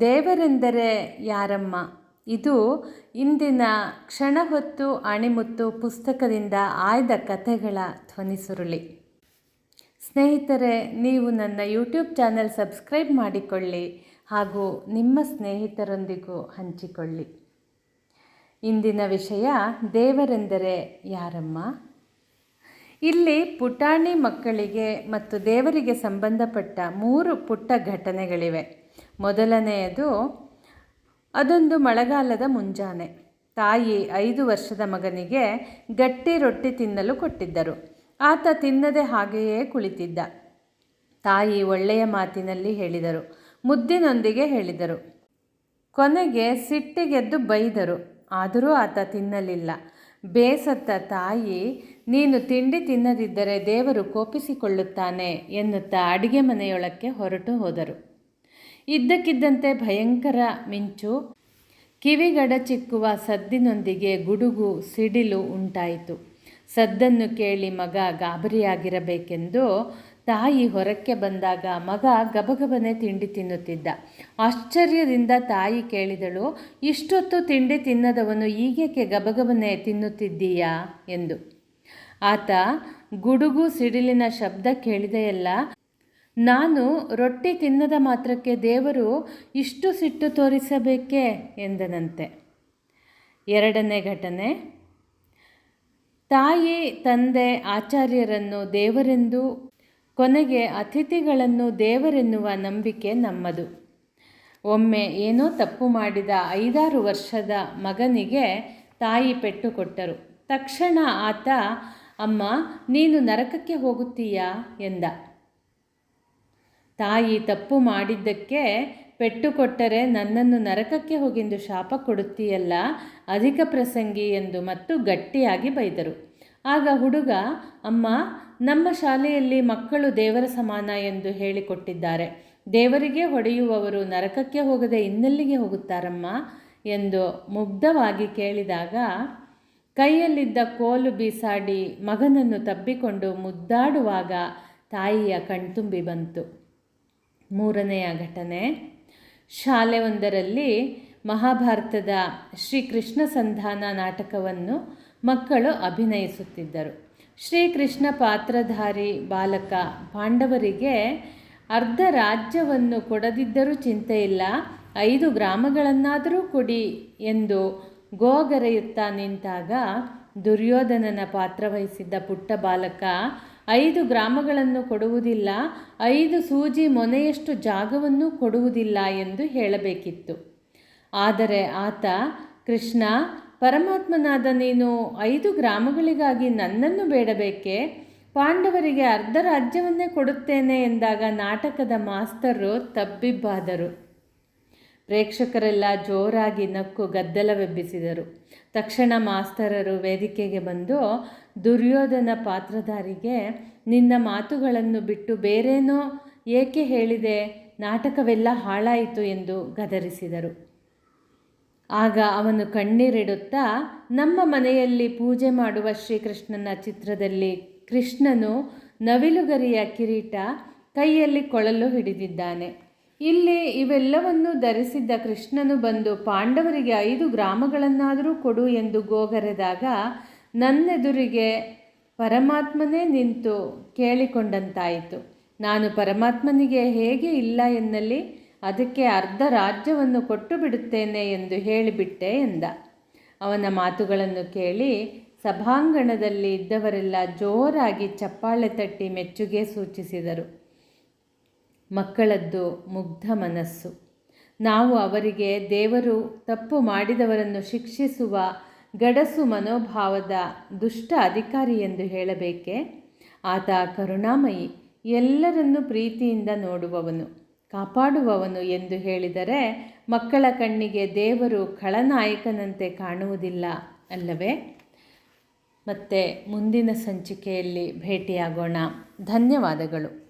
ದೇವರೆಂದರೆ ಯಾರಮ್ಮ? ಇದು ಇಂದಿನ ಕ್ಷಣ ಹೊತ್ತು ಅಣಿಮುತ್ತು ಪುಸ್ತಕದಿಂದ ಆಯ್ದ ಕಥೆಗಳ ಧ್ವನಿಸುರುಳಿ ಸ್ನೇಹಿತರೆ, ನೀವು ನನ್ನ ಯೂಟ್ಯೂಬ್ ಚಾನೆಲ್ ಸಬ್ಸ್ಕ್ರೈಬ್ ಮಾಡಿಕೊಳ್ಳಿ ಹಾಗೂ ನಿಮ್ಮ ಸ್ನೇಹಿತರೊಂದಿಗೂ ಹಂಚಿಕೊಳ್ಳಿ. ಇಂದಿನ ವಿಷಯ, ದೇವರೆಂದರೆ ಯಾರಮ್ಮ? ಇಲ್ಲಿ ಪುಟಾಣಿ ಮಕ್ಕಳಿಗೆ ಮತ್ತು ದೇವರಿಗೆ ಸಂಬಂಧಪಟ್ಟ ಮೂರು ಪುಟ್ಟ ಘಟನೆಗಳಿವೆ. ಮೊದಲನೆಯದು, ಅದೊಂದು ಮಳೆಗಾಲದ ಮುಂಜಾನೆ. ತಾಯಿ ಐದು ವರ್ಷದ ಮಗನಿಗೆ ಗಟ್ಟಿ ರೊಟ್ಟಿ ತಿನ್ನಲು ಕೊಟ್ಟಿದ್ದರು. ಆತ ತಿನ್ನದೆ ಹಾಗೆಯೇ ಕುಳಿತಿದ್ದ. ತಾಯಿ ಒಳ್ಳೆಯ ಮಾತಿನಲ್ಲಿ ಹೇಳಿದರು. ಮುದ್ದಿನೊಂದಿಗೆ ಹೇಳಿದರು. ಕೊನೆಗೆ ಸಿಟ್ಟಿಗೆದ್ದು ಬೈದರು. ಆದರೂ ಆತ ತಿನ್ನಲಿಲ್ಲ. ಬೇಸತ್ತ ತಾಯಿ, ನೀನು ತಿಂಡಿ ತಿನ್ನದಿದ್ದರೆ ದೇವರು ಕೋಪಿಸಿಕೊಳ್ಳುತ್ತಾನೆ ಎನ್ನುತ್ತಾ ಅಡಿಗೆ ಮನೆಯೊಳಕ್ಕೆ ಹೊರಟು ಹೋದರು. ಇದ್ದಕ್ಕಿದ್ದಂತೆ ಭಯಂಕರ ಮಿಂಚು. ಕಿವಿಗಡ ಚಿಕ್ಕುವ ಸದ್ದಿನೊಂದಿಗೆ ಗುಡುಗು, ಸಿಡಿಲು ಉಂಟಾಯಿತು. ಸದ್ದನ್ನು ಕೇಳಿ ಮಗ ಗಾಬರಿಯಾಗಿರಬೇಕೆಂದು ತಾಯಿ ಹೊರಕ್ಕೆ ಬಂದಾಗ ಮಗ ಗಬಗಬನೆ ತಿಂಡಿ ತಿನ್ನುತ್ತಿದ್ದ. ಆಶ್ಚರ್ಯದಿಂದ ತಾಯಿ ಕೇಳಿದಳು, ಇಷ್ಟೊತ್ತು ತಿಂಡಿ ತಿನ್ನದವನು ಈಗೇಕೆ ಗಬಗಬನೆ ತಿನ್ನುತ್ತಿದ್ದೀಯಾ? ಎಂದು. ಆತ, ಗುಡುಗು, ಸಿಡಿಲಿನ ಶಬ್ದ ಕೇಳಿದೆಯಲ್ಲ ನಾನು ರೊಟ್ಟಿ ತಿನ್ನದ ಮಾತ್ರಕ್ಕೆ ದೇವರು ಇಷ್ಟು ಸಿಟ್ಟು ತೋರಿಸಬೇಕೇ ಎಂದನಂತೆ. ಎರಡನೇ ಘಟನೆ, ತಾಯಿ, ತಂದೆ, ಆಚಾರ್ಯರನ್ನು ದೇವರೆಂದು, ಕೊನೆಗೆ ಅತಿಥಿಗಳನ್ನು ದೇವರೆನ್ನುವ ನಂಬಿಕೆ ನಮ್ಮದು. ಒಮ್ಮೆ ಏನೋ ತಪ್ಪು ಮಾಡಿದ ಐದಾರು ವರ್ಷದ ಮಗನಿಗೆ ತಾಯಿ ಪೆಟ್ಟು ಕೊಟ್ಟರು. ತಕ್ಷಣ ಆತ, ಅಮ್ಮ, ನೀನು ನರಕಕ್ಕೆ ಹೋಗುತ್ತೀಯಾ? ಎಂದ. ತಾಯಿ ತಪ್ಪು ಮಾಡಿದ್ದಕ್ಕೆ ಪೆಟ್ಟು ಕೊಟ್ಟರೆ ನನ್ನನ್ನು ನರಕಕ್ಕೆ ಹೋಗೆಂದು ಶಾಪ ಕೊಡುತ್ತೀಯಲ್ಲ? ಅಧಿಕ ಪ್ರಸಂಗಿ ಎಂದು ಮತ್ತು ಗಟ್ಟಿಯಾಗಿ ಬೈದರು. ಆಗ ಹುಡುಗ, ಅಮ್ಮ, ನಮ್ಮ ಶಾಲೆಯಲ್ಲಿ ಮಕ್ಕಳು ದೇವರ ಸಮಾನ ಎಂದು ಹೇಳಿಕೊಟ್ಟಿದ್ದಾರೆ. ದೇವರಿಗೆ ಹೊಡೆಯುವವರು ನರಕಕ್ಕೆ ಹೋಗದೆ ಇನ್ನೆಲ್ಲಿಗೆ ಹೋಗುತ್ತಾರಮ್ಮ? ಎಂದು ಮುಗ್ಧವಾಗಿ ಕೇಳಿದಾಗ, ಕೈಯಲ್ಲಿದ್ದ ಕೋಲು ಬೀಸಾಡಿ ಮಗನನ್ನು ತಬ್ಬಿಕೊಂಡು ಮುದ್ದಾಡುವಾಗ ತಾಯಿಯ ಕಣ್ತುಂಬಿ ಬಂತು. ಮೂರನೆಯ ಘಟನೆ. ಶಾಲೆ ಒಂದರಲ್ಲಿ ಮಹಾಭಾರತದ ಶ್ರೀಕೃಷ್ಣ ಸಂಧಾನ ನಾಟಕವನ್ನು ಮಕ್ಕಳು ಅಭಿನಯಿಸುತ್ತಿದ್ದರು. ಶ್ರೀಕೃಷ್ಣ ಪಾತ್ರಧಾರಿ ಬಾಲಕ ಪಾಂಡವರಿಗೆ ಅರ್ಧ ರಾಜ್ಯವನ್ನು ಕೊಡದಿದ್ದರೂ ಚಿಂತೆ ಇಲ್ಲ, ಐದು ಗ್ರಾಮಗಳನ್ನಾದರೂ ಕೊಡಿ ಎಂದು ಗೋಗರೆಯುತ್ತಾ ನಿಂತಾಗ ದುರ್ಯೋಧನನ ಪಾತ್ರವಹಿಸಿದ್ದ ಪುಟ್ಟ ಬಾಲಕ ಐದು ಗ್ರಾಮಗಳನ್ನು ಕೊಡುವುದಿಲ್ಲ, ಐದು ಸೂಜಿ ಮೊನೆಯಷ್ಟು ಜಾಗವನ್ನು ಕೊಡುವುದಿಲ್ಲ ಎಂದು ಹೇಳಬೇಕಿತ್ತು. ಆದರೆ ಆತ, ಕೃಷ್ಣ, ಪರಮಾತ್ಮನಾದ ನೀನು ಐದು ಗ್ರಾಮಗಳಿಗಾಗಿ ನನ್ನನ್ನು ಬೇಡಬೇಕೆ? ಪಾಂಡವರಿಗೆ ಅರ್ಧ ರಾಜ್ಯವನ್ನೇ ಕೊಡುತ್ತೇನೆ ಎಂದಾಗ ನಾಟಕದ ಮಾಸ್ತರು ತಬ್ಬಿಬ್ಬಾದರು. ಪ್ರೇಕ್ಷಕರೆಲ್ಲ ಜೋರಾಗಿ ನಕ್ಕು ಗದ್ದಲವೆಬ್ಬಿಸಿದರು. ತಕ್ಷಣ ಮಾಸ್ತರರು ವೇದಿಕೆಗೆ ಬಂದು, ದುರ್ಯೋಧನ ಪಾತ್ರಧಾರಿಗೆ ನಿನ್ನ ಮಾತುಗಳನ್ನು ಬಿಟ್ಟು ಬೇರೇನೋ ಏಕೆ ಹೇಳಿದೆ? ನಾಟಕವೆಲ್ಲ ಹಾಳಾಯಿತು ಎಂದು ಗದರಿಸಿದರು. ಆಗ ಅವನು ಕಣ್ಣೀರಿಡುತ್ತಾ, ನಮ್ಮ ಮನೆಯಲ್ಲಿ ಪೂಜೆ ಮಾಡುವ ಶ್ರೀಕೃಷ್ಣನ ಚಿತ್ರದಲ್ಲಿ ಕೃಷ್ಣನು ನವಿಲುಗರಿಯ ಕಿರೀಟ ಕೈಯಲ್ಲಿ ಕೊಳಲು ಹಿಡಿದಿದ್ದಾನೆ. ಇಲ್ಲಿ ಇವೆಲ್ಲವನ್ನು ಧರಿಸಿದ್ದ ಕೃಷ್ಣನು ಬಂದು ಪಾಂಡವರಿಗೆ ಐದು ಗ್ರಾಮಗಳನ್ನಾದರೂ ಕೊಡು ಎಂದು ಗೋಗರೆದಾಗ ನನ್ನೆದುರಿಗೆ ಪರಮಾತ್ಮನೇ ನಿಂತು ಕೇಳಿಕೊಂಡಂತಾಯಿತು. ನಾನು ಪರಮಾತ್ಮನಿಗೆ ಹೇಗೆ ಇಲ್ಲ ಎನ್ನಲ್ಲಿ ಅದಕ್ಕೆ ಅರ್ಧ ರಾಜ್ಯವನ್ನು ಕೊಟ್ಟು ಬಿಡುತ್ತೇನೆ ಎಂದು ಹೇಳಿಬಿಟ್ಟೆ ಎಂದ. ಅವನ ಮಾತುಗಳನ್ನು ಕೇಳಿ ಸಭಾಂಗಣದಲ್ಲಿ ಇದ್ದವರೆಲ್ಲ ಜೋರಾಗಿ ಚಪ್ಪಾಳೆ ತಟ್ಟಿ ಮೆಚ್ಚುಗೆ ಸೂಚಿಸಿದರು. ಮಕ್ಕಳದ್ದು ಮುಗ್ಧ ಮನಸ್ಸು. ನಾವು ಅವರಿಗೆ ದೇವರು ತಪ್ಪು ಮಾಡಿದವರನ್ನು ಶಿಕ್ಷಿಸುವ ಗಡಸು ಮನೋಭಾವದ ದುಷ್ಟ ಅಧಿಕಾರಿ ಎಂದು ಹೇಳಬೇಕೆ? ಆತ ಕರುಣಾಮಯಿ, ಎಲ್ಲರನ್ನೂ ಪ್ರೀತಿಯಿಂದ ನೋಡುವವನು, ಕಾಪಾಡುವವನು ಎಂದು ಹೇಳಿದರೆ ಮಕ್ಕಳ ಕಣ್ಣಿಗೆ ದೇವರು ಖಳನಾಯಕನಂತೆ ಕಾಣುವುದಿಲ್ಲ ಅಲ್ಲವೇ? ಮತ್ತೆ ಮುಂದಿನ ಸಂಚಿಕೆಯಲ್ಲಿ ಭೇಟಿಯಾಗೋಣ. ಧನ್ಯವಾದಗಳು.